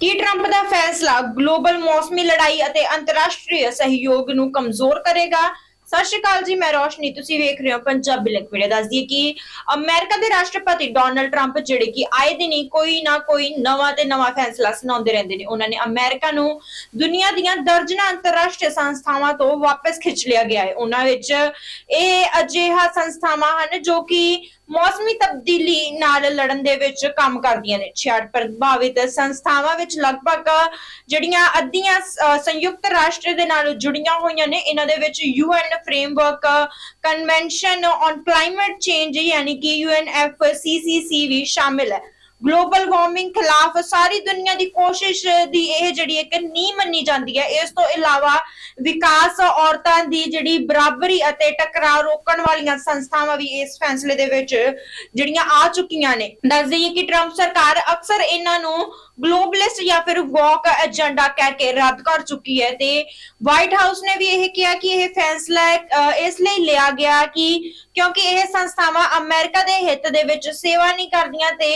ਕੀ Trump ਦਾ ਫੈਸਲਾ global ਮੌਸਮੀ ਲੜਾਈ ਅਤੇ ਅੰਤਰਰਾਸ਼ਟਰੀ ਸਹਿਯੋਗ ਨੂੰ ਕਮਜ਼ੋਰ ਕਰੇਗਾ? ਸਤਿ ਸ਼੍ਰੀ ਅਕਾਲ ਜੀ, ਮੈਂ ਰੋਸ਼ਨੀ, ਤੁਸੀਂ ਵੇਖ ਰਹੇ ਹੋ ਪੰਜਾਬੀ ਲਿੰਕ ਵੀਡੀਓ ਦੱਸਦੀ ਦਈਏ ਕਿ ਅਮਰੀਕਾ ਦੇ ਰਾਸ਼ਟਰਪਤੀ ਡੋਨਲਡ ਟਰੰਪ ਜਿਹੜੇ ਕਿ ਆਏ ਦਿਨ ਹੀ ਕੋਈ ਨਾ ਕੋਈ ਨਵਾਂ ਤੇ ਨਵਾਂ ਫੈਸਲਾ ਸੁਣਾਉਂਦੇ ਰਹਿੰਦੇ ਨੇ। ਉਹਨਾਂ ਨੇ ਅਮਰੀਕਾ ਨੂੰ ਦੁਨੀਆ ਦੀਆਂ ਦਰਜਨਾਂ ਅੰਤਰਰਾਸ਼ਟਰੀ ਸੰਸਥਾਵਾਂ ਤੋਂ ਵਾਪਸ ਖਿੱਚ ਲਿਆ ਗਿਆ ਹੈ। ਉਹਨਾਂ ਵਿੱਚ ਇਹ ਅਜਿਹਾ ਸੰਸਥਾਵਾਂ ਹਨ ਜੋ ਕਿ ਮੌਸਮੀ ਤਬਦੀਲੀ ਨਾਲ ਲੜਨ ਦੇ ਵਿੱਚ ਕੰਮ ਕਰਦੀਆਂ ਨੇ। 66 ਪ੍ਰਭਾਵਿਤ ਸੰਸਥਾਵਾਂ ਵਿੱਚ ਲਗਭਗ ਜਿਹੜੀਆਂ ਅੱਧੀਆਂ ਸੰਯੁਕਤ ਰਾਸ਼ਟਰ ਦੇ ਨਾਲ ਜੁੜੀਆਂ ਹੋਈਆਂ ਨੇ, ਇਹਨਾਂ ਦੇ ਵਿੱਚ UN framework convention on climate change ਯਾਨੀ ਕਿ UNFCCC ਵੀ ਸ਼ਾਮਿਲ ਹੈ। ਗਲੋਬਲ ਵਾਰਮਿੰਗ ਖਿਲਾਫ ਸਾਰੀ ਦੁਨੀਆ ਦੀ ਕੋਸ਼ਿਸ਼ ਦੀ ਇਹ ਜਿਹੜੀ ਇੱਕ ਨੀਂਹ ਮੰਨੀ ਜਾਂਦੀ ਹੈ। ਇਸ ਤੋਂ ਇਲਾਵਾ ਵਿਕਾਸ ਔਰਤਾਂ ਦੀ ਜਿਹੜੀ ਬਰਾਬਰੀ ਅਤੇ ਟਕਰਾਅ ਰੋਕਣ ਵਾਲੀਆਂ ਸੰਸਥਾਵਾਂ ਵੀ ਇਸ ਫੈਸਲੇ ਦੇ ਵਿੱਚ ਜਿਹੜੀਆਂ ਆ ਚੁੱਕੀਆਂ ਨੇ। ਦੱਸ ਦਈਏ ਕਿ ਟਰੰਪ ਸਰਕਾਰ ਅਕਸਰ ਇਹਨਾਂ ਨੂੰ ਗਲੋਬਲਿਸਟ ਜਾਂ ਫਿਰ ਵਾਕ ਏਜੰਡਾ ਕਹਿ ਕੇ ਰੱਦ ਕਰ ਚੁੱਕੀ ਹੈ ਤੇ ਵਾਈਟ ਹਾਊਸ ਨੇ ਵੀ ਇਹ ਕਿਹਾ ਕਿ ਇਹ ਫੈਸਲਾ ਇਸ ਲਈ ਲਿਆ ਗਿਆ ਕਿ ਕਿਉਂਕਿ ਇਹ ਸੰਸਥਾਵਾਂ ਅਮਰੀਕਾ ਦੇ ਹਿੱਤ ਦੇ ਵਿੱਚ ਸੇਵਾ ਨਹੀਂ ਕਰਦੀਆਂ ਤੇ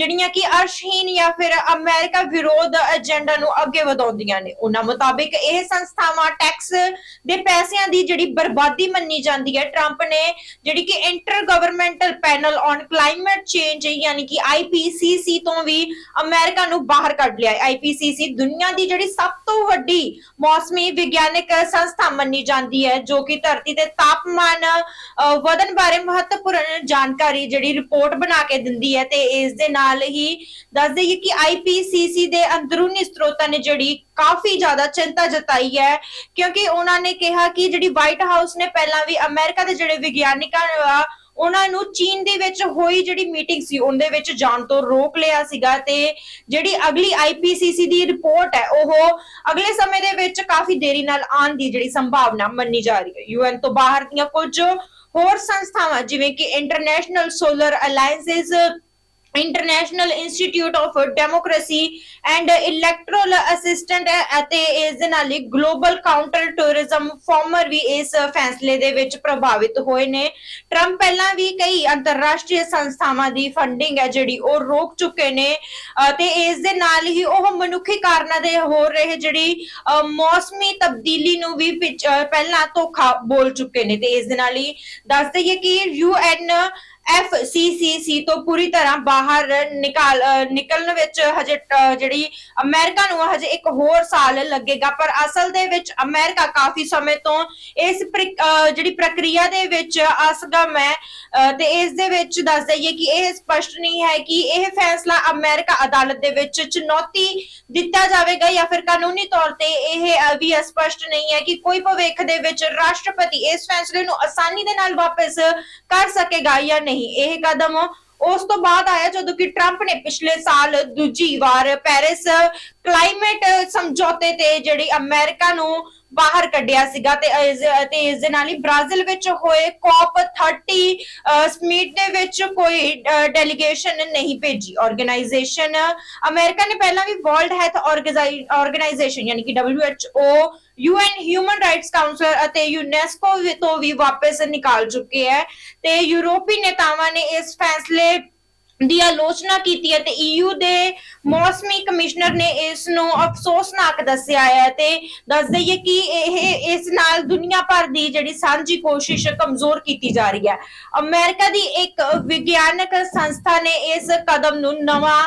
ਜਿਹੜੀਆਂ ਕਿ ਅਰਸ਼ਹੀਨ ਜਾਂ ਫਿਰ ਅਮਰੀਕਾ ਵਿਰੋਧ ਏਜੰਡਾ ਨੂੰ ਅੱਗੇ ਵਧਾਉਂਦੀਆਂ ਨੇ। ਉਹਨਾਂ ਮੁਤਾਬਿਕ ਇਹ ਸੰਸਥਾਵਾਂ ਟੈਕਸ ਦੇ ਪੈਸਿਆਂ ਦੀ ਜਿਹੜੀ ਬਰਬਾਦੀ ਮੰਨੀ ਜਾਂਦੀ ਹੈ। ਟਰੰਪ ਨੇ ਜਿਹੜੀ ਕਿ intergovernmental panel on climate change ਯਾਨੀ ਕਿ IPCC ਤੋਂ ਵੀ ਅਮਰੀਕਾ ਨੂੰ ਬਾਹਰ ਕੱਢ ਲਿਆ ਹੈ। IPCC ਦੁਨੀਆ ਦੀ ਜਿਹੜੀ ਸਭ ਤੋਂ ਵੱਡੀ ਮੌਸਮੀ ਵਿਗਿਆਨਕ ਸੰਸਥਾ ਮੰਨੀ ਜਾਂਦੀ ਹੈ, ਜੋ ਕਿ ਧਰਤੀ ਤੇ ਤਾਪਮਾਨ ਵਧਣ ਬਾਰੇ ਮਹੱਤਵਪੂਰਨ ਜਾਣਕਾਰੀ ਜਿਹੜੀ ਰਿਪੋਰਟ ਬਣਾ ਕੇ ਦਿੰਦੀ ਹੈ ਤੇ ਇਸ ਦੇ ਨਾਲ ਹੀ ਦੱਸ ਦਈਏ ਕਿ IPCC ਦੇ ਅੰਦਰੂਨੀ ਸਰੋਤਾਂ ਨੇ ਜਿਹੜੀ ਕਾਫੀ ਜ਼ਿਆਦਾ ਚਿੰਤਾ ਜਤਾਈ ਹੈ, ਕਿਉਂਕਿ ਉਹਨਾਂ ਨੇ ਕਿਹਾ ਕਿ ਜਿਹੜੀ ਵਾਈਟ ਹਾਊਸ ਨੇ ਪਹਿਲਾਂ ਵੀ ਅਮਰੀਕਾ ਦੇ ਜਿਹੜੇ ਵਿਗਿਆਨਿਕਾਂ ਉਹਨਾਂ ਨੂੰ ਚੀਨ ਦੇ ਵਿੱਚ ਹੋਈ ਜਿਹੜੀ ਮੀਟਿੰਗ ਸੀ, ਉਹਦੇ ਵਿੱਚ ਜਾਣ ਤੋਂ ਰੋਕ ਲਿਆ ਸੀਗਾ ਤੇ ਜਿਹੜੀ ਅਗਲੀ IPCC ਦੀ ਰਿਪੋਰਟ ਹੈ, ਉਹ ਅਗਲੇ ਸਮੇਂ ਦੇ ਵਿੱਚ ਕਾਫੀ ਦੇਰੀ ਨਾਲ ਆਉਣ ਦੀ ਜਿਹੜੀ ਸੰਭਾਵਨਾ ਮੰਨੀ ਜਾ ਰਹੀ ਹੈ। ਯੂਐਨ ਤੋਂ ਬਾਹਰ ਦੀਆਂ ਕੁਝ ਹੋਰ ਸੰਸਥਾਵਾਂ, ਜਿਵੇਂ ਕਿ international solar alliances international institute of democracy and electoral assistant ਅਤੇ ਇਸ ਦੇ ਨਾਲ ਹੀ ਗਲੋਬਲ ਕਾਊਂਟਰ ਟੂਰਿਜ਼ਮ ਫਾਰਮਰ ਵੀ ਇਸ ਫੈਸਲੇ ਦੇ ਵਿੱਚ ਪ੍ਰਭਾਵਿਤ ਹੋਏ ਨੇ। ਟਰੰਪ ਪਹਿਲਾਂ ਵੀ ਕਈ ਅੰਤਰਰਾਸ਼ਟਰੀ ਸੰਸਥਾਵਾਂ ਦੀ ਫੰਡਿੰਗ ਹੈ ਜਿਹੜੀ ਉਹ ਰੋਕ ਚੁੱਕੇ ਨੇ ਅਹ ਤੇ ਇਸ ਦੇ ਨਾਲ ਹੀ ਉਹ ਮਨੁੱਖੀ ਕਾਰਨਾਂ ਦੇ ਹੋ ਰਹੇ ਜਿਹੜੀ ਮੌਸਮੀ ਤਬਦੀਲੀ ਨੂੰ ਵੀ ਪਹਿਲਾਂ ਧੋਖਾ ਬੋਲ ਚੁੱਕੇ ਨੇ ਤੇ ਇਸ ਦੇ ਨਾਲ ਹੀ ਦੱਸ ਦਈਏ ਕਿ ਯੂਐਨ FCCC ਤੋਂ ਪੂਰੀ ਤਰ੍ਹਾਂ ਬਾਹਰ ਨਿਕਾਲ ਨਿਕਲਣ ਵਿੱਚ ਹਜੇ ਜਿਹੜੀ ਅਮਰੀਕਾ ਨੂੰ ਹਜੇ ਇੱਕ ਹੋਰ ਸਾਲ ਲੱਗੇਗਾ, ਪਰ ਅਸਲ ਦੇ ਵਿੱਚ ਅਮਰੀਕਾ ਕਾਫੀ ਸਮੇਂ ਤੋਂ ਇਸ ਪ੍ਰਿਕ- ਅਹ ਜਿਹੜੀ ਪ੍ਰਕਿਰਿਆ ਦੇ ਵਿੱਚ ਅਸਗਮ ਹੈ। ਤੇ ਇਸ ਦੇ ਵਿੱਚ ਦੱਸ ਦਈਏ ਕਿ ਇਹ ਸਪਸ਼ਟ ਨਹੀਂ ਹੈ ਕਿ ਇਹ ਫੈਸਲਾ ਅਮਰੀਕਾ ਅਦਾਲਤ ਦੇ ਵਿੱਚ ਚੁਣੌਤੀ ਦਿੱਤਾ ਜਾਵੇਗਾ ਜਾਂ ਫਿਰ ਕਾਨੂੰਨੀ ਤੌਰ ਤੇ ਇਹ ਵੀ ਸਪਸ਼ਟ ਨਹੀਂ ਹੈ ਕਿ ਕੋਈ ਭਵਿੱਖ ਦੇ ਵਿੱਚ ਰਾਸ਼ਟਰਪਤੀ ਇਸ ਫੈਸਲੇ ਨੂੰ ਆਸਾਨੀ ਦੇ ਨਾਲ ਵਾਪਸ ਕਰ ਸਕੇਗਾ ਜਾਂ ਨਹੀਂ। ਇਹ ਕਦਮ ਉਸ ਤੋਂ ਬਾਅਦ ਆਇਆ ਜਦੋਂ ਕਿ ਟਰੰਪ ਨੇ ਪਿਛਲੇ ਸਾਲ ਦੂਜੀ ਵਾਰ ਪੈਰਿਸ ਕਲਾਈਮੇਟ ਸਮਝੌਤੇ ਤੇ ਜਿਹੜੀ ਅਮਰੀਕਾ ਨੂੰ ਬਾਹਰ ਕੱਢਿਆ ਸੀਗਾ ਤੇ ਤੇ ਇਸ ਦੇ ਨਾਲ ਹੀ ਬ੍ਰਾਜ਼ੀਲ ਵਿੱਚ ਹੋਏ ਕਾਪ 30 ਸਮੀਟ ਦੇ ਵਿੱਚ ਕੋਈ ਡੈਲੀਗੇਸ਼ਨ ਨਹੀਂ ਭੇਜੀ ਆਰਗੇਨਾਈਜੇਸ਼ਨ ਅਮਰੀਕਾ ਨੇ ਪਹਿਲਾਂ ਵੀ ਵਰਲਡ ਹੈਲਥ ਆਰਗੇਨਾਈਜੇਸ਼ਨ ਯਾਨੀ ਕਿ WHO UN human rights council ਅਤੇ ਯੂਨੈਸਕੋ ਤੋਂ ਵੀ ਵਾਪਸ ਨਿਕਾਲ ਚੁੱਕੇ ਹੈ ਤੇ ਯੂਰੋਪੀ ਨੇਤਾਵਾਂ ਨੇ ਇਸ ਫੈਸਲੇ ਦੀ ਆਲੋਚਨਾ ਕੀਤੀ ਹੈ ਤੇ EU ਦੇ ਮੌਸਮੀ ਕਮਿਸ਼ਨਰ ਨੇ ਇਸ ਨੂੰ ਅਫਸੋਸਨਾਕ ਦੱਸਿਆ ਹੈ ਤੇ ਦੱਸ ਦਈਏ ਕਿ ਇਹ ਇਸ ਨਾਲ ਦੁਨੀਆ ਭਰ ਦੀ ਜਿਹੜੀ ਸਾਂਝੀ ਕੋਸ਼ਿਸ਼ ਕਮਜ਼ੋਰ ਕੀਤੀ ਜਾ ਰਹੀ ਹੈ। ਅਮਰੀਕਾ ਦੀ ਇੱਕ ਵਿਗਿਆਨਕ ਸੰਸਥਾ ਨੇ ਇਸ ਕਦਮ ਨੂੰ ਨਵਾਂ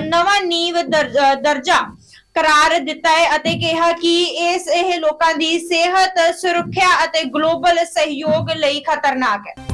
ਨਵਾਂ ਨੀਵ ਦਰ- ਦਰਜਾ ਕਰਾਰ ਦਿੱਤਾ ਹੈ ਅਤੇ ਕਿਹਾ ਕਿ ਇਸ ਇਹ ਲੋਕਾਂ ਦੀ ਸਿਹਤ, ਸੁਰੱਖਿਆ ਅਤੇ ਗਲੋਬਲ ਸਹਿਯੋਗ ਲਈ ਖਤਰਨਾਕ ਹੈ।